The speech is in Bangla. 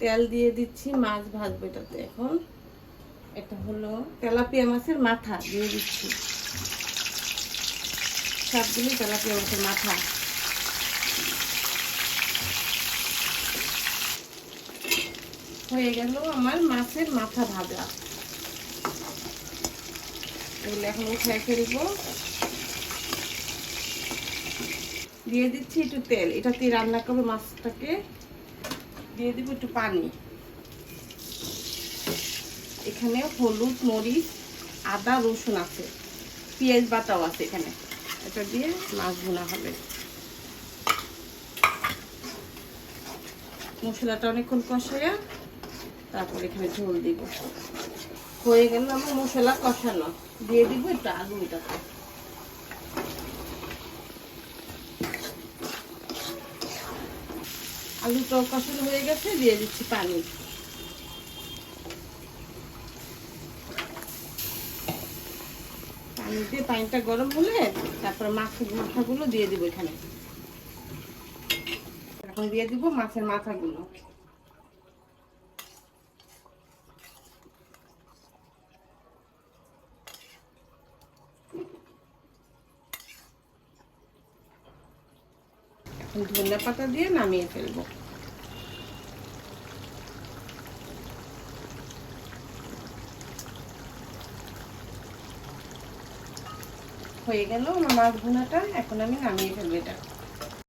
তেল দিয়ে দিচ্ছি মাছ ভাজবো এটাতে এখন। এটা হলো তেলাপিয়া মাছের মাথা দিয়ে দিচ্ছি। সবগুলি তেলাপিয়া মাছের মাথা। হয়ে গেল আমার মাছের মাথা ভাজা। এগুলো এখন উঠায় ফেলব। দিয়ে দিচ্ছি একটু তেল। এটাতে রান্না করব মাছটাকে। দিয়ে দিব একটু পানি। এখানে হলুদ, মরিচ, আদা, রসুন আছে। পেঁয়াজ বাটাও আছে এখানে। এটা দিয়ে মাছ ভুনা হবে। মশলাটা অনেকক্ষণ কষাইয়া তারপর এখানে ঝোল দিব। হয়ে গেল আমার মশলা কষানো। দিয়ে দিব একটু আলু আলুটা কষানো হয়ে গেছে, দিয়ে দিচ্ছি পানি। পানি দিয়ে পানিটা গরম হলে তারপরে মাছের মাথাগুলো দিয়ে দিব এখানে। এখন দিয়ে দিব মাছের মাথাগুলো। ধনিয়া পাতা দিয়ে নামিয়ে ফেলব। হয়ে গেল আমার মাছ ভুনাটা, এখন আমি নামিয়ে ফেলব এটা।